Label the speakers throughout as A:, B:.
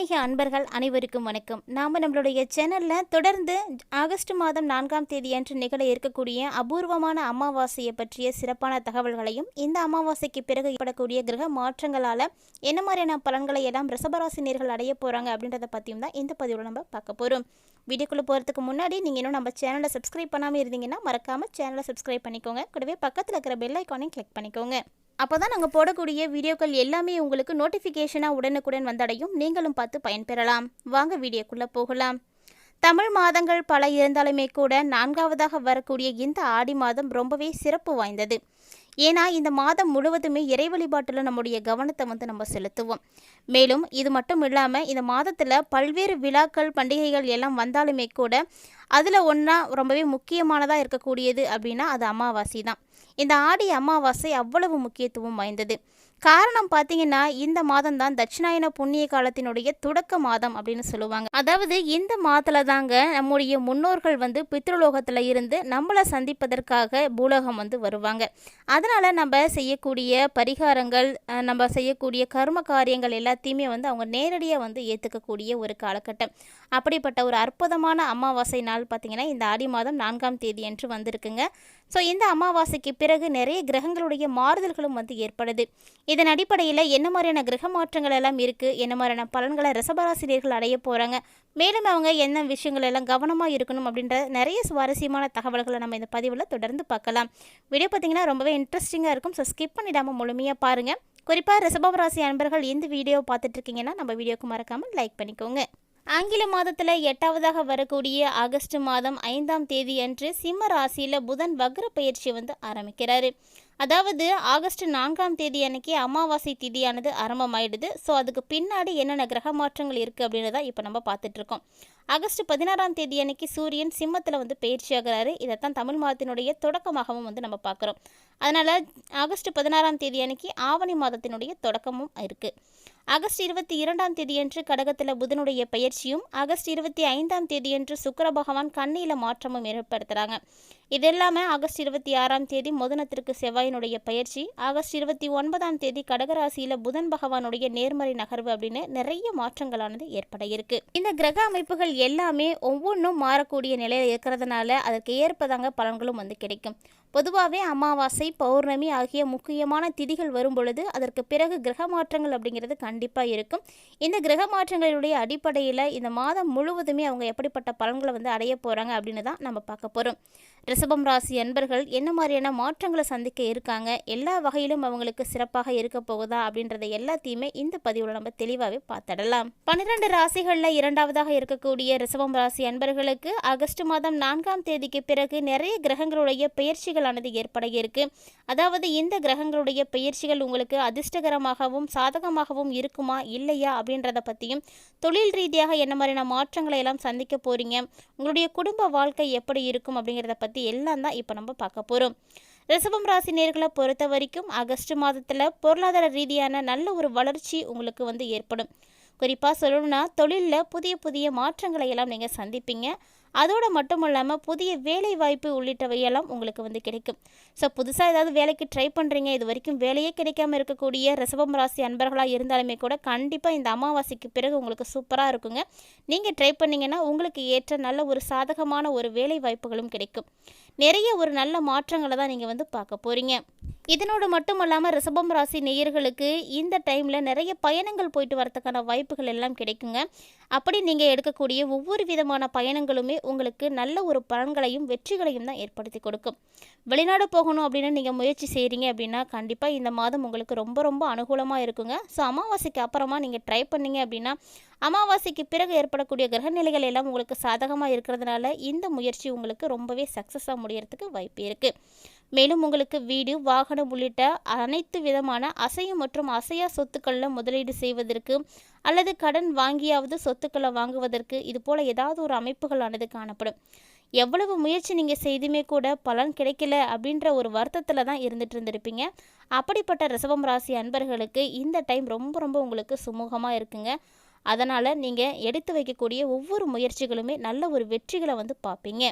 A: ஆன்மீக அன்பர்கள் அனைவருக்கும் வணக்கம். நாம் நம்மளுடைய சேனலில் தொடர்ந்து ஆகஸ்ட் மாதம் நான்காம் தேதி அன்று நிகழ இருக்கக்கூடிய அபூர்வமான அமாவாசையை பற்றிய சிறப்பான தகவல்களையும் இந்த அமாவாசைக்கு பிறகு ஏற்படக்கூடிய கிரக மாற்றங்களால் என்ன மாதிரியான பலன்களை எல்லாம் ரிசபராசினியர்கள் அடைய போகிறாங்க அப்படின்றத பற்றியும் தான் இந்த பதிவில் நம்ம பார்க்க போகிறோம் வீடியோக்குள்ளே போகிறதுக்கு முன்னாடி நீங்கள் இன்னும் நம்ம சேனலை சப்ஸ்கிரைப் பண்ணாமல் இருந்தீங்கன்னா மறக்காமல் சேனலை சப்ஸ்கிரைப் பண்ணிக்கோங்க. கூடவே பக்கத்தில் இருக்கிற பெல் ஐக்கானையும் கிளிக் பண்ணிக்கோங்க. அப்போ தான் நாங்கள் போடக்கூடிய வீடியோக்கள் எல்லாமே உங்களுக்கு நோட்டிஃபிகேஷனாக உடனுக்குடன் வந்தடையும். நீங்களும் பார்த்து பயன்பெறலாம். வாங்க வீடியோக்குள்ளே போகலாம். தமிழ் மாதங்கள் பல இருந்தாலுமே கூட நான்காவதாக வரக்கூடிய இந்த ஆடி மாதம் ரொம்பவே சிறப்பு வாய்ந்தது. ஏன்னா இந்த மாதம் முழுவதுமே இறை வழிபாட்டில் நம்முடைய கவனத்தை வந்து நம்ம செலுத்துவோம். மேலும் இது மட்டும் இல்லாமல் இந்த மாதத்தில் பல்வேறு விழாக்கள் பண்டிகைகள் எல்லாம் வந்தாலுமே கூட அதில் ஒன்றா ரொம்பவே முக்கியமானதாக இருக்கக்கூடியது அப்படின்னா அது அமாவாசை தான் இந்த ஆடி அமாவாசை அவ்வளவு முக்கியத்துவம் வாய்ந்தது. காரணம் பார்த்தீங்கன்னா இந்த மாதம் தான் தட்சிணாயன புண்ணிய காலத்தினுடைய தொடக்க மாதம் அப்படின்னு சொல்லுவாங்க. அதாவது இந்த மாதத்துல தாங்க நம்முடைய முன்னோர்கள் வந்து பித்ருலோகத்தில் இருந்து நம்மளை சந்திப்பதற்காக பூலோகம் வந்து வருவாங்க. அதனால் நம்ம செய்யக்கூடிய பரிகாரங்கள் நம்ம செய்யக்கூடிய கர்ம காரியங்கள் எல்லாத்தையுமே வந்து அவங்க நேரடியாக வந்து ஏற்றுக்கக்கூடிய ஒரு காலகட்டம். அப்படிப்பட்ட ஒரு அற்புதமான அமாவாசை நாள் பார்த்தீங்கன்னா இந்த ஆடி மாதம் நான்காம் தேதி என்று வந்திருக்குங்க. ஸோ இந்த அமாவாசைக்கு பிறகு நிறைய கிரகங்களுடைய மாறுதல்களும் வந்து ஏற்படுது. இதன் அடிப்படையில் என்ன மாதிரியான கிரக மாற்றங்கள் எல்லாம் இருக்குது என்ன மாதிரியான பலன்களை ரசபராசிரியர்கள் அடைய போகிறாங்க மேலும் அவங்க என்ன விஷயங்கள் எல்லாம் கவனமாக இருக்கணும் அப்படின்ற நிறைய சுவாரஸ்யமான தகவல்களை நம்ம இந்த பதிவில் தொடர்ந்து பார்க்கலாம். வீடியோ பார்த்தீங்கன்னா ரொம்பவே இன்ட்ரெஸ்டிங்காக இருக்கும். ஸோ ஸ்கிப் பண்ணிடாமல் முழுமையாக பாருங்கள் குறிப்பாக ரிஷபராசி அன்பர்கள் இந்த வீடியோ பார்த்துட்ருக்கீங்கன்னா நம்ம வீடியோக்கு மறக்காமல் லைக் பண்ணிக்கோங்க. ஆங்கில மாதத்தில் எட்டாவதாக வரக்கூடிய ஆகஸ்ட் மாதம் ஐந்தாம் தேதி அன்று சிம்ம ராசியில் புதன் வக்ர பயிற்சி வந்து ஆரம்பிக்கிறாரு. அதாவது ஆகஸ்ட் நான்காம் தேதி அன்னைக்கு அமாவாசை திதியானது ஆரம்பமாயிடுது. ஸோ அதுக்கு பின்னாடி என்னென்ன கிரக மாற்றங்கள் இருக்குது அப்படின்றத இப்போ நம்ம பார்த்துட்ருக்கோம் ஆகஸ்ட் பதினாறாம் தேதி அன்னைக்கு சூரியன் சிம்மத்தில் வந்து பயிற்சி ஆகிறாரு. தான் தமிழ் மாதத்தினுடைய தொடக்கமாகவும் வந்து நம்ம பார்க்குறோம். அதனால் ஆகஸ்ட் பதினாறாம் தேதி அன்னைக்கு ஆவணி மாதத்தினுடைய தொடக்கமும் இருக்குது ஆகஸ்ட் இருபத்தி இரண்டாம் தேதியன்று கடகத்தில் புதனுடைய பயிற்சியும் ஆகஸ்ட் இருபத்தி ஐந்தாம் தேதியன்று சுக்கர பகவான் கண்ணியில் மாற்றமும் ஏற்படுத்துகிறாங்க இதெல்லாமே ஆகஸ்ட் இருபத்தி ஆறாம் தேதி முதனத்திற்கு செவ்வாயினுடைய பயிற்சி. ஆகஸ்ட் இருபத்தி ஒன்பதாம் தேதி கடகராசியில் புதன் பகவானுடைய நேர்மறை நகர்வு அப்படின்னு நிறைய மாற்றங்களானது ஏற்பட இருக்கு. இந்த கிரக அமைப்புகள் எல்லாமே ஒவ்வொன்றும் மாறக்கூடிய நிலையில் இருக்கிறதுனால அதற்கு ஏற்பதாங்க பலன்களும் வந்து கிடைக்கும். பொதுவாகவே அமாவாசை பௌர்ணமி ஆகிய முக்கியமான திதிகள் வரும் பொழுது அதற்கு பிறகு கிரக மாற்றங்கள் அப்படிங்கிறது கண்டிப்பாக இருக்கும். இந்த கிரக மாற்றங்களுடைய அடிப்படையில் இந்த மாதம் முழுவதுமே அவங்க எப்படிப்பட்ட பலன்களை வந்து அடைய போகிறாங்க அப்படின்னு தான் நம்ம பார்க்க போகிறோம் ரிஷபம் ராசி அன்பர்கள் என்ன மாதிரியான மாற்றங்களை சந்திக்க இருக்காங்க? எல்லா வகையிலும் அவங்களுக்கு சிறப்பாக இருக்க போகுதா? அப்படின்றத எல்லாத்தையுமே இந்த பதிவில் நம்ம தெளிவாகவே பார்த்துடலாம். பன்னிரண்டு ராசிகளில் இரண்டாவதாக இருக்கக்கூடிய ரிஷபம் ராசி அன்பர்களுக்கு ஆகஸ்ட் மாதம் நான்காம் தேதிக்கு பிறகு நிறைய கிரகங்களுடைய பயிற்சிகளானது ஏற்பட இருக்கு. அதாவது இந்த கிரகங்களுடைய பயிற்சிகள் உங்களுக்கு அதிர்ஷ்டகரமாகவும் சாதகமாகவும் இருக்குமா? இல்லையா? அப்படின்றத பற்றியும் தொழில் ரீதியாக என்ன மாதிரியான மாற்றங்களை எல்லாம் சந்திக்க போறீங்க? உங்களுடைய குடும்ப வாழ்க்கை எப்படி இருக்கும்? அப்படிங்கிறத பற்றி எல்லாம் தான் இப்போ நம்ம பார்க்க போகிறோம் ரிஷபம் ராசி நேர்களை பொறுத்த வரைக்கும் ஆகஸ்ட் மாதத்தில் பொருளாதார ரீதியான நல்ல ஒரு வளர்ச்சி உங்களுக்கு வந்து ஏற்படும். குறிப்பாக சொல்லணும்னா தொழிலில் புதிய புதிய மாற்றங்களை எல்லாம் நீங்கள் சந்திப்பீங்க. அதோடு மட்டும் இல்லாமல் புதிய வேலை வாய்ப்பு உள்ளிட்டவையெல்லாம் உங்களுக்கு வந்து கிடைக்கும். ஸோ புதுசாக ஏதாவது வேலைக்கு ட்ரை பண்ணுறீங்க இது வரைக்கும் வேலையே கிடைக்காம இருக்கக்கூடிய ரிசபம் ராசி அன்பர்களாக இருந்தாலுமே கூட கண்டிப்பாக இந்த அமாவாசைக்கு பிறகு உங்களுக்கு சூப்பராக இருக்குங்க. நீங்கள் ட்ரை பண்ணிங்கன்னா உங்களுக்கு ஏற்ற நல்ல ஒரு சாதகமான ஒரு வேலை வாய்ப்புகளும் கிடைக்கும். நிறைய ஒரு நல்ல மாற்றங்களை தான் நீங்கள் வந்து பார்க்க போகிறீங்க இதனோடு மட்டும் இல்லாமல் ரிஷபம் ராசி நேயர்களுக்கு இந்த டைமில் நிறைய பயணங்கள் போயிட்டு வரதுக்கான வாய்ப்புகள் எல்லாம் கிடைக்குங்க. அப்படி நீங்கள் எடுக்கக்கூடிய ஒவ்வொரு விதமான பயணங்களுமே உங்களுக்கு நல்ல ஒரு பலன்களையும் வெற்றிகளையும் தான் ஏற்படுத்தி கொடுக்கும். வெளிநாடு போகணும் அப்படின்னு நீங்கள் முயற்சி செய்கிறீங்க அப்படின்னா கண்டிப்பாக இந்த மாதம் உங்களுக்கு ரொம்ப ரொம்ப அனுகூலமாக இருக்குங்க. ஸோ அமாவாசைக்கு அப்புறமா நீங்கள் ட்ரை பண்ணீங்க அப்படின்னா அமாவாசைக்கு பிறகு ஏற்படக்கூடிய கிரக நிலைகள் எல்லாம் உங்களுக்கு சாதகமாக இருக்கிறதுனால இந்த முயற்சி உங்களுக்கு ரொம்பவே சக்ஸஸாக முடியறதுக்கு வாய்ப்பு இருக்குது மேலும் உங்களுக்கு வீடு வாகனம் உள்ளிட்ட அனைத்து விதமான அசையும் மற்றும் அசையா சொத்துக்களில் முதலீடு செய்வதற்கு அல்லது கடன் வாங்கியாவது சொத்துக்களை வாங்குவதற்கு இது போல் ஏதாவது ஒரு அமைப்புகளானது காணப்படும். எவ்வளவு முயற்சி நீங்கள் செய்துமே கூட பலன் கிடைக்கல அப்படின்ற ஒரு வருத்தத்தில் தான் இருந்துட்டு இருந்திருப்பீங்க. அப்படிப்பட்ட ரிசவம் ராசி அன்பர்களுக்கு இந்த டைம் ரொம்ப ரொம்ப உங்களுக்கு சுமூகமாக இருக்குங்க. அதனால் நீங்கள் எடுத்து வைக்கக்கூடிய ஒவ்வொரு முயற்சிகளுமே நல்ல ஒரு வெற்றிகளை வந்து பார்ப்பீங்க.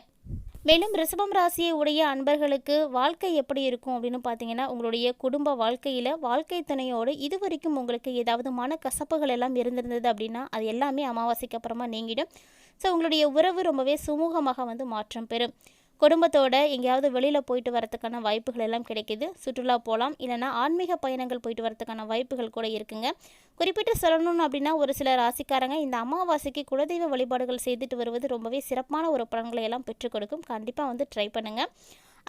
A: மேலும் ரிஷபம் ராசியை உடைய அன்பர்களுக்கு வாழ்க்கை எப்படி இருக்கும் அப்படின்னு பார்த்தீங்கன்னா உங்களுடைய குடும்ப வாழ்க்கையில் வாழ்க்கை துணையோடு இது வரைக்கும் உங்களுக்கு ஏதாவது மன கசப்புகள் எல்லாம் இருந்திருந்தது அப்படின்னா அது எல்லாமே அமாவாசைக்கு அப்புறமா நீங்கிடும். ஸோ உங்களுடைய உறவு ரொம்பவே சுமூகமாக வந்து மாற்றம் பெறும். குடும்பத்தோட எங்கேயாவது வெளியில் போயிட்டு வரதுக்கான வாய்ப்புகள் எல்லாம் கிடைக்கிது. சுற்றுலா போகலாம் இல்லைனா ஆன்மீக பயணங்கள் போயிட்டு வரதுக்கான வாய்ப்புகள் கூட இருக்குங்க. குறிப்பிட்டு சொல்லணும் அப்படின்னா ஒரு சில ராசிக்காரங்க இந்த அமாவாசைக்கு குலதெய்வ வழிபாடுகள் செய்துட்டு வருவது ரொம்பவே சிறப்பான ஒரு பலன்களை எல்லாம் பெற்றுக் கொடுக்கும். கண்டிப்பாக வந்து ட்ரை பண்ணுங்கள்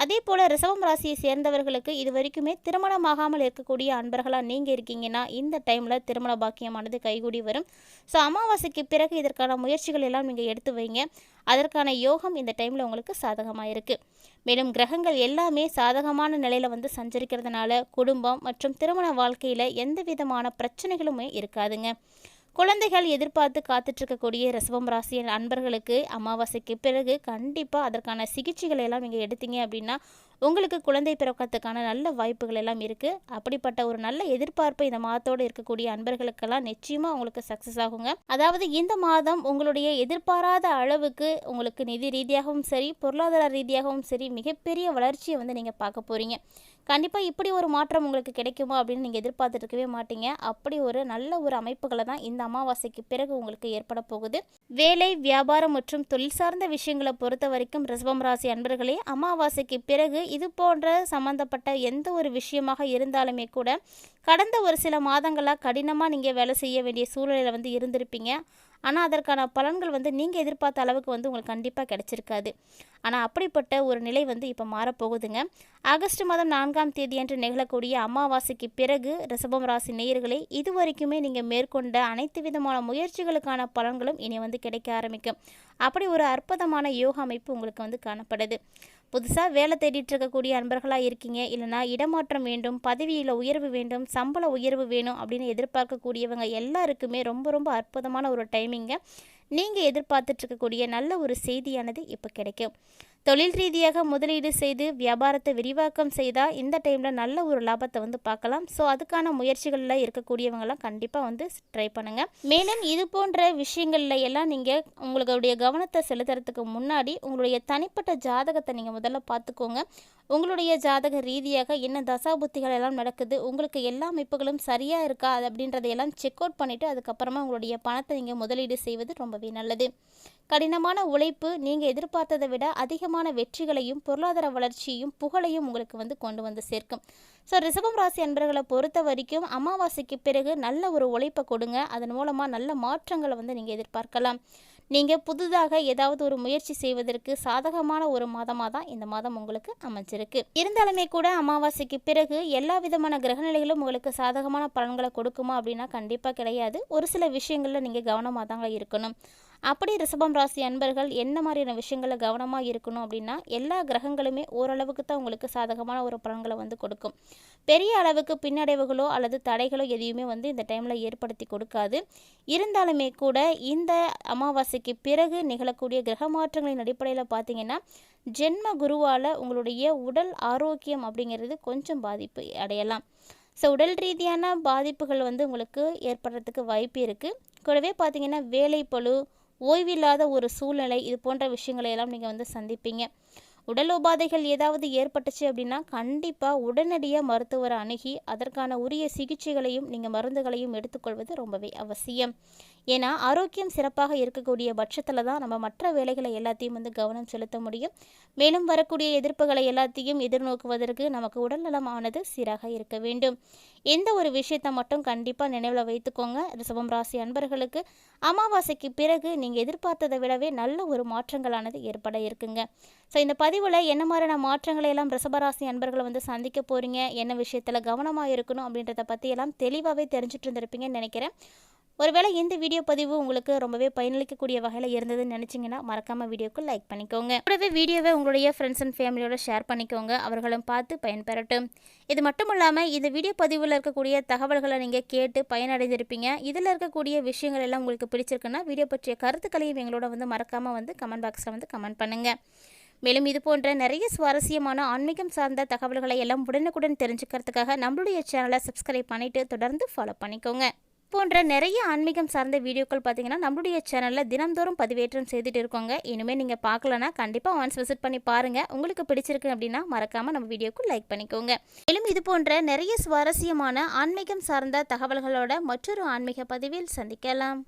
A: அதே போல் ரிசவம் ராசியை சேர்ந்தவர்களுக்கு இது வரைக்குமே திருமணமாகாமல் இருக்கக்கூடிய அன்பர்களாக நீங்கள் இருக்கீங்கன்னா இந்த டைமில் திருமண பாக்கியமானது கைகூடி வரும். ஸோ அமாவாசைக்கு பிறகு இதற்கான முயற்சிகள் எல்லாம் நீங்கள் எடுத்து வைங்க. அதற்கான யோகம் இந்த டைமில் உங்களுக்கு சாதகமாக இருக்குது மேலும் கிரகங்கள் எல்லாமே சாதகமான நிலையில் வந்து சஞ்சரிக்கிறதுனால குடும்பம் மற்றும் திருமண வாழ்க்கையில் எந்த விதமான பிரச்சனைகளுமே இருக்காதுங்க. குழந்தைகள் எதிர்பார்த்து காத்துட்ருக்கக்கூடிய ரிசவம் ராசி அன்பர்களுக்கு அமாவாசைக்கு பிறகு கண்டிப்பாக அதற்கான சிகிச்சைகளை எல்லாம் நீங்கள் எடுத்தீங்க அப்படின்னா உங்களுக்கு குழந்தை பிறக்கத்துக்கான நல்ல வாய்ப்புகள் எல்லாம் இருக்குது அப்படிப்பட்ட ஒரு நல்ல எதிர்பார்ப்பு இந்த மாதத்தோடு இருக்கக்கூடிய அன்பர்களுக்கெல்லாம் நிச்சயமாக உங்களுக்கு சக்ஸஸ் ஆகுங்க. அதாவது இந்த மாதம் உங்களுடைய எதிர்பாராத அளவுக்கு உங்களுக்கு நிதி ரீதியாகவும் சரி பொருளாதார ரீதியாகவும் சரி மிகப்பெரிய வளர்ச்சியை வந்து நீங்கள் பார்க்க போகிறீங்க கண்டிப்பாக இப்படி ஒரு மாற்றம் உங்களுக்கு கிடைக்குமா அப்படின்னு நீங்கள் எதிர்பார்த்துட்டு இருக்கவே மாட்டீங்க. அப்படி ஒரு நல்ல ஒரு அமைப்புகளை தான் இந்த அமாவாசைக்கு பிறகு உங்களுக்கு ஏற்பட போகுது. வேலை வியாபாரம் மற்றும் தொழில் சார்ந்த விஷயங்களை பொறுத்த வரைக்கும் ரிசபம் ராசி அன்பர்களே அமாவாசைக்கு பிறகு இது போன்ற சம்மந்தப்பட்ட எந்த ஒரு விஷயமாக இருந்தாலுமே கூட கடந்த ஒரு சில மாதங்களாக கடினமாக நீங்கள் வேலை செய்ய வேண்டிய சூழ்நிலையில் வந்து இருந்திருப்பீங்க. ஆனால் அதற்கான பலன்கள் வந்து நீங்கள் எதிர்பார்த்த அளவுக்கு வந்து உங்களுக்கு கண்டிப்பாக கிடச்சிருக்காது. ஆனால் அப்படிப்பட்ட ஒரு நிலை வந்து இப்போ மாறப்போகுதுங்க. ஆகஸ்ட் மாதம் நான்காம் தேதி அன்று நிகழக்கூடிய அமாவாசைக்கு பிறகு ரிசபம் ராசி நேயர்களே இது வரைக்குமே நீங்கள் மேற்கொண்ட அனைத்து விதமான முயற்சிகளுக்கான பலன்களும் இனி வந்து கிடைக்க ஆரம்பிக்கும். அப்படி ஒரு அற்புதமான யோக அமைப்பு உங்களுக்கு வந்து காணப்படுது. புதுசாக வேலை தேடிட்டு இருக்கக்கூடிய அன்பர்களாக இருக்கீங்க. இல்லைனா இடமாற்றம் வேண்டும் பதவியில் உயர்வு வேண்டும் சம்பள உயர்வு வேணும் அப்படின்னு எதிர்பார்க்கக்கூடியவங்க எல்லாருக்குமே ரொம்ப ரொம்ப அற்புதமான ஒரு டைமிங்கை நீங்கள் எதிர்பார்த்துட்ருக்கக்கூடிய நல்ல ஒரு செய்தியானது இப்போ கிடைக்கும். தொழில் ரீதியாக முதலீடு செய்து வியாபாரத்தை விரிவாக்கம் செய்தால் இந்த டைமில் நல்ல ஒரு லாபத்தை வந்து பார்க்கலாம். ஸோ அதுக்கான முயற்சிகளில் இருக்கக்கூடியவங்களாம் கண்டிப்பாக வந்து ட்ரை பண்ணுங்கள் மேலும் இது போன்ற விஷயங்களில் எல்லாம் நீங்கள் உங்களுடைய கவனத்தை செலுத்துறதுக்கு முன்னாடி உங்களுடைய தனிப்பட்ட ஜாதகத்தை நீங்கள் முதல்ல பார்த்துக்கோங்க. உங்களுடைய ஜாதக ரீதியாக என்ன தசாபுத்திகள் எல்லாம் நடக்குது உங்களுக்கு எல்லா அமைப்புகளும் சரியாக இருக்கா அது அப்படின்றதையெல்லாம் செக் அவுட் பண்ணிவிட்டு அதுக்கப்புறமா உங்களுடைய பணத்தை நீங்கள் முதலீடு செய்வது ரொம்பவே நல்லது. கடினமான உழைப்பு நீங்கள் எதிர்பார்த்ததை விட அதிகமான வெற்றிகளையும் பொருளாதார வளர்ச்சியும் புகழையும் உங்களுக்கு வந்து கொண்டு வந்து சேர்க்கும். ஸோ ரிசபம் ராசி அன்பர்களை பொறுத்த வரைக்கும் அமாவாசைக்கு பிறகு நல்ல ஒரு உழைப்பை கொடுங்க. அதன் மூலமாக நல்ல மாற்றங்களை வந்து நீங்கள் எதிர்பார்க்கலாம். நீங்கள் புதுதாக ஏதாவது ஒரு முயற்சி செய்வதற்கு சாதகமான ஒரு மாதமாக தான் இந்த மாதம் உங்களுக்கு அமைஞ்சிருக்கு. இருந்தாலுமே கூட அமாவாசைக்கு பிறகு எல்லா விதமான கிரகநிலைகளும் உங்களுக்கு சாதகமான பலன்களை கொடுக்குமா அப்படின்னா கண்டிப்பாக கிடையாது. ஒரு சில விஷயங்களில் நீங்கள் கவனமாக தாங்க இருக்கணும். அப்படி ரிஷபம் ராசி அன்பர்கள் என்ன மாதிரியான விஷயங்களை கவனமாக இருக்கணும் அப்படின்னா எல்லா கிரகங்களுமே ஓரளவுக்கு தான் உங்களுக்கு சாதகமான ஒரு பலன்களை வந்து கொடுக்கும். பெரிய அளவுக்கு பின்னடைவுகளோ அல்லது தடைகளோ எதையுமே வந்து இந்த டைமில் ஏற்படுத்தி கொடுக்காது. இருந்தாலுமே கூட இந்த அமாவாசைக்கு பிறகு நிகழக்கூடிய கிரக மாற்றங்களின் அடிப்படையில் பார்த்தீங்கன்னா ஜென்ம குருவால் உங்களுடைய உடல் ஆரோக்கியம் அப்படிங்கிறது கொஞ்சம் பாதிப்பு அடையலாம். ஸோ உடல் ரீதியான பாதிப்புகள் வந்து உங்களுக்கு ஏற்படுறதுக்கு வாய்ப்பு இருக்குது கூடவே பார்த்தீங்கன்னா வேலைப்பழு ஓய்வில்லாத ஒரு சூழ்நிலை இது போன்ற விஷயங்களை எல்லாம் நீங்கள் வந்து சந்திப்பீங்க. உடல் உபாதைகள் ஏதாவது ஏற்பட்டுச்சு அப்படின்னா கண்டிப்பாக உடனடியாக மருத்துவரை அணுகி அதற்கான உரிய சிகிச்சைகளையும் நீங்கள் மருந்துகளையும் எடுத்துக்கொள்வது ரொம்பவே அவசியம். ஏன்னா ஆரோக்கியம் சிறப்பாக இருக்கக்கூடிய பட்சத்தில் தான் நம்ம மற்ற வேலைகளை எல்லாத்தையும் வந்து கவனம் செலுத்த முடியும். மேலும் வரக்கூடிய எதிர்ப்புகளை எல்லாத்தையும் எதிர்நோக்குவதற்கு நமக்கு உடல்நலமானது சீராக இருக்க வேண்டும். எந்த ஒரு விஷயத்தை மட்டும் கண்டிப்பாக நினைவில் வைத்துக்கோங்க. ரிசபம் ராசி அன்பர்களுக்கு அமாவாசைக்கு பிறகு நீங்கள் எதிர்பார்த்ததை விடவே நல்ல ஒரு மாற்றங்களானது ஏற்பட இருக்குங்க. ஸோ இந்த பதிவில் என்ன மாதிரியான மாற்றங்களை எல்லாம் ரிசபராசி அன்பர்களை வந்து சந்திக்க போகிறீங்க என்ன விஷயத்தில் கவனமாக இருக்கணும்? அப்படின்றத பற்றியெல்லாம் தெளிவாகவே தெரிஞ்சுட்டு இருந்திருப்பீங்கன்னு நினைக்கிறேன். ஒருவேளை இந்த வீடியோ பதிவு உங்களுக்கு ரொம்பவே பயனளிக்கக்கூடிய வகையில் இருந்ததுன்னு நினச்சிங்கன்னா மறக்காமல் வீடியோக்கு லைக் பண்ணிக்கோங்க. கூடவே வீடியோவை உங்களுடைய ஃப்ரெண்ட்ஸ் அண்ட் ஃபேமிலியோட ஷேர் பண்ணிக்கோங்க. அவர்களும் பார்த்து பயன்பெறட்டும். இது மட்டும் இல்லாமல் இந்த வீடியோ பதிவில் இருக்கக்கூடிய தகவல்களை நீங்கள் கேட்டு பயனடைந்திருப்பீங்க. இதில் இருக்கக்கூடிய விஷயங்கள் எல்லாம் உங்களுக்கு பிடிச்சிருக்குன்னா வீடியோ பற்றிய கருத்துக்களையும் எங்களோட வந்து மறக்காமல் வந்து கமெண்ட் பாக்ஸில் வந்து கமெண்ட் பண்ணுங்கள் மேலும் இது போன்ற நிறைய சுவாரஸ்யமான ஆன்மீகம் சார்ந்த தகவல்களை எல்லாம் உடனுக்குடன் தெரிஞ்சுக்கிறதுக்காக நம்மளுடைய சேனலை சப்ஸ்கிரைப் பண்ணிவிட்டு தொடர்ந்து ஃபாலோ பண்ணிக்கோங்க. போன்ற நிறைய ஆன்மீகம் சார்ந்த வீடியோக்கள் பார்த்தீங்கன்னா நம்மளுடைய சேனலில் தினந்தோறும் பதிவேற்றம் செய்துட்டு இருக்கோங்க. இனிமேல் நீங்கள் பார்க்கலனா கண்டிப்பாக ஒன்ஸ் விசிட் பண்ணி பாருங்கள் உங்களுக்கு பிடிச்சிருக்கு அப்படின்னா மறக்காமல் நம்ம வீடியோக்கு லைக் பண்ணிக்கோங்க. மேலும் இது போன்ற நிறைய சுவாரஸ்யமான ஆன்மீகம் சார்ந்த தகவல்களோட மற்றொரு ஆன்மீக பதிவில் சந்திக்கலாம்.